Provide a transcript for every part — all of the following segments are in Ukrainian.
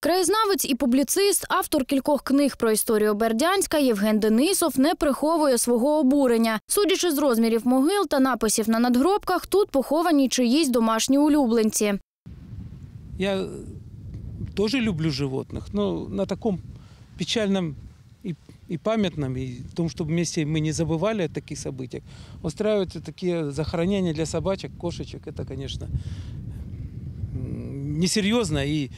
Краєзнавець і публіцист, автор кількох книг про історію Бердянська Євген Денисов не приховує свого обурення. Судячи з розмірів могил та написів на надгробках, тут поховані чиїсь домашні улюбленці. Я тоже люблю животных, но на таком печальном и, и памятном, и том, чтобы вместе мы не забывали о таких событиях, устраивать такие захоронения для собачек, кошечек, это, конечно, м, несерьезно и,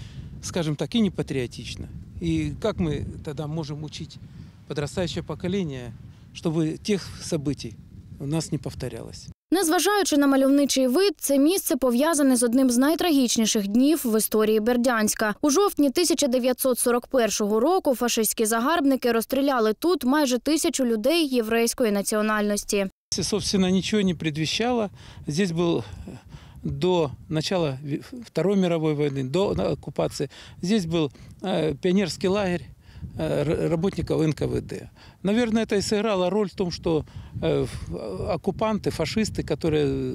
скажем так, и не патриотично. И как мы тогда можем учить подрастающее поколение, чтобы тех событий у нас не повторялось? Незважаючи на мальовничий вид, це місце пов'язане з одним з найтрагічніших днів в історії Бердянська. У жовтні 1941 року фашистські загарбники розстріляли тут майже тисячу людей єврейської національності. Собственно, ничего не предвещало. Здесь был э, до начала Ви- Второй мировой войны, до оккупации, здесь был э, пионерский лагерь э, р- работников НКВД. Наверное, это и сыграло роль в том, что э, ф- оккупанты, фашисты, которые э,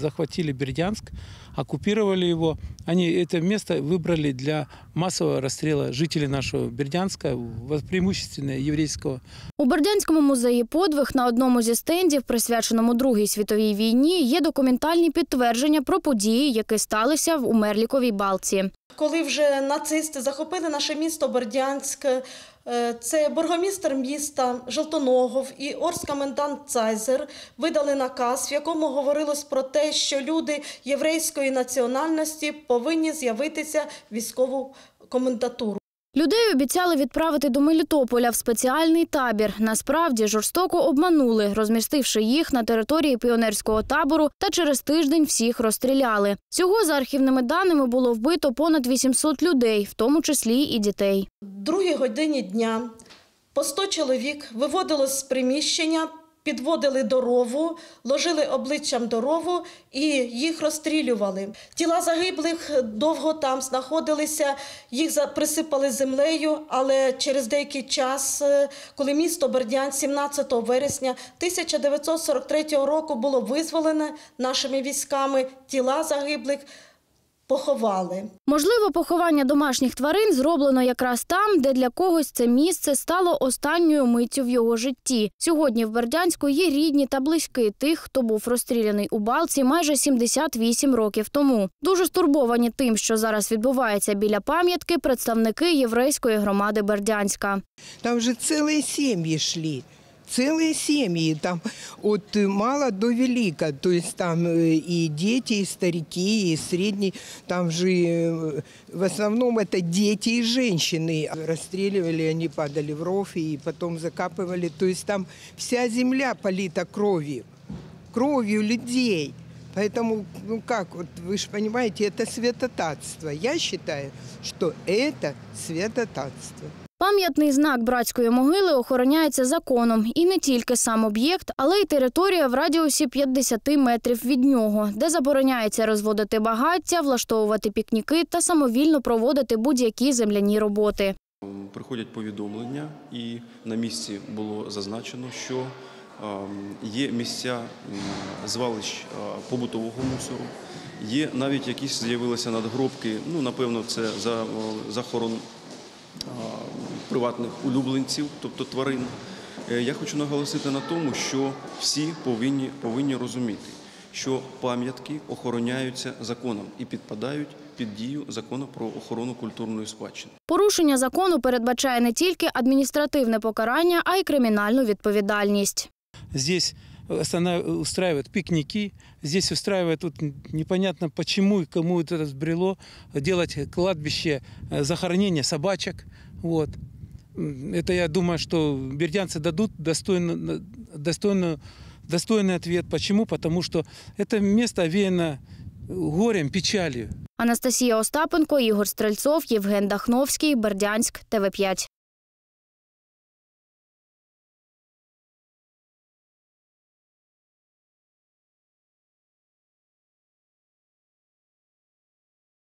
захватили Бердянск, оккупировали его, они это место выбрали для массового расстрела жителей нашего Бердянска, во- преимущественно еврейского У Бердянському музеї подвиг на одному зі стендів, присвяченому Другій світовій війні, є документальні підтвердження про події, які сталися в Умерліковій балці. Коли вже нацисти захопили наше місто Бердянськ, е, це бургомістр міста Желтоногов і орскомендант Цайзер видали наказ, в якому говорилось про те, що люди єврейської національності повинні з'явитися в військову комендатуру. Людей обіцяли відправити до Мелітополя в спеціальний табір. Насправді жорстоко обманули, розмістивши їх на території піонерського табору та через тиждень всіх розстріляли. Всього за архівними даними було вбито понад 800 людей, в тому числі і дітей. другій годині дня по 100 чоловік виводилось з приміщення, підводили до рову, ложили обличчям до рову і їх розстрілювали. Тіла загиблих довго там знаходилися, їх присипали землею, але через деякий час, е, коли місто Бердянськ 17 вересня 1943 року було визволене нашими військами, тіла загиблих поховали. Можливо, поховання домашніх тварин зроблено якраз там, де для когось це місце стало останньою миттю в його житті. Сьогодні в Бердянську є рідні та близькі тих, хто був розстріляний у Балці майже 78 років тому. Дуже стурбовані тим, що зараз відбувається біля пам'ятки, представники єврейської громади Бердянська. Там же целые семьи шли. Целые семьи, там от э, мала до велика, то есть там э, и дети, и старики, и средние, там же э, в основном это дети и женщины. Расстреливали, они падали в ров и потом закапывали, то есть там вся земля полита кровью, кровью людей. Поэтому, ну как, вот вы же понимаете, это святотатство. Я считаю, что это святотатство. Пам'ятний знак братської могили охороняється законом. І не тільки сам об'єкт, але й територія в радіусі 50 метрів від нього, де забороняється розводити багаття, влаштовувати пікніки та самовільно проводити будь-які земляні роботи. Приходять повідомлення, і на місці було зазначено, що ем, є місця звалищ е, побутового мусору, є навіть якісь з'явилися надгробки. Ну, напевно, це за е, приватних улюбленців, тобто тварин. Е, Я хочу наголосити на тому, що всі повинні, повинні розуміти, що пам'ятки охороняються законом і підпадають під дію закону про охорону культурної спадщини. Порушення закону передбачає не тільки адміністративне покарання, а й кримінальну відповідальність. Здесь устраивают пикники, здесь устраивают тут непонятно почему и кому это сбрело делать кладбище э, захоронения собачек. Вот. М, Это я думаю, что бердянцы дадут достойно, достойно, достойный ответ. Почему? Потому что это место овеяно горем, печалью. Анастасія Остапенко, Ігор Стрельцов, Євген Дахновський, Бердянськ, ТВ5.